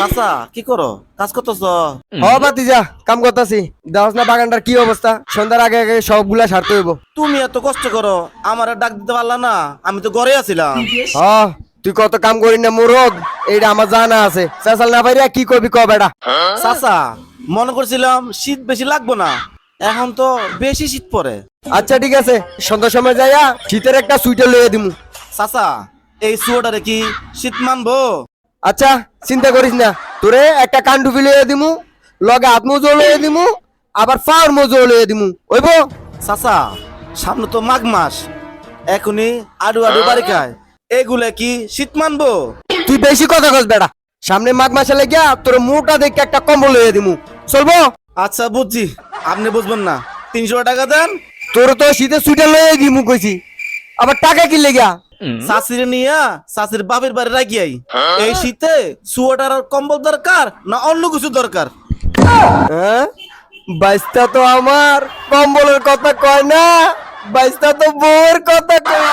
চাচা কি করো? কাজ করতেছ? হ বাতিজা কাম করতাছি। দেওয়াস না বাগানটার কি অবস্থা? সন্ধ্যার আগে আগে সবগুলা সারতে হইব। তুমি এত কষ্ট করো আমার ডাক দিতে পারলা না আমি তো ঘরে আছিলাম। হ তুই কত কাম করি না মুরদ এইটা আমার জানা আছে। চাচাল না পারিয়া কি করবি ক বেটা? চাচা মনে করছিলাম শীত বেশি লাগবো না এখন তো বেশি শীত পড়ে। আচ্ছা ঠিক আছে সন্ধ্যার সময় যাইয়া শীতের একটা সুইটার লইয়া দিমু। চাচা এই সুয়েটারে কি শীত মানবো? আচ্ছা চিন্তা করিস না। তোরে একটা কান্ডুপি লইয়া দিমু লগে হাত মজু লইয়া দিমু আবার পাওয়ার মজু লইয়া দিমু। ওইব? চাচা সামনে তো মাঘ মাস। এখনই আডু আডু বাড়ি খায়। এগুলা কি শীত মানবো? তুই বেশি কথা কস বেটা। সামনে মাঘ মাসে লাগিয়া তোর মোটা দেখে একটা কম্বল লইয়া দিমু। চলবো? আচ্ছা বুঝছি। আপনি বুঝবেন না। তিনশো টাকা দেন। তোর তো শীতে সুইটার লইয়া দিমু কইছি। আবার টাকা কি লেগা? শাশুড়ি নিয়া শাশুড়ির বাপের বাড়ি রাখিয়াই এই শীতে সোয়েটার আর কম্বল দরকার না অন্য কিছু দরকার? হ্যাঁ? বাইসটা তো আমার কম্বলের কথা কয় না বাইসটা তো বউয়ের কথা কয়।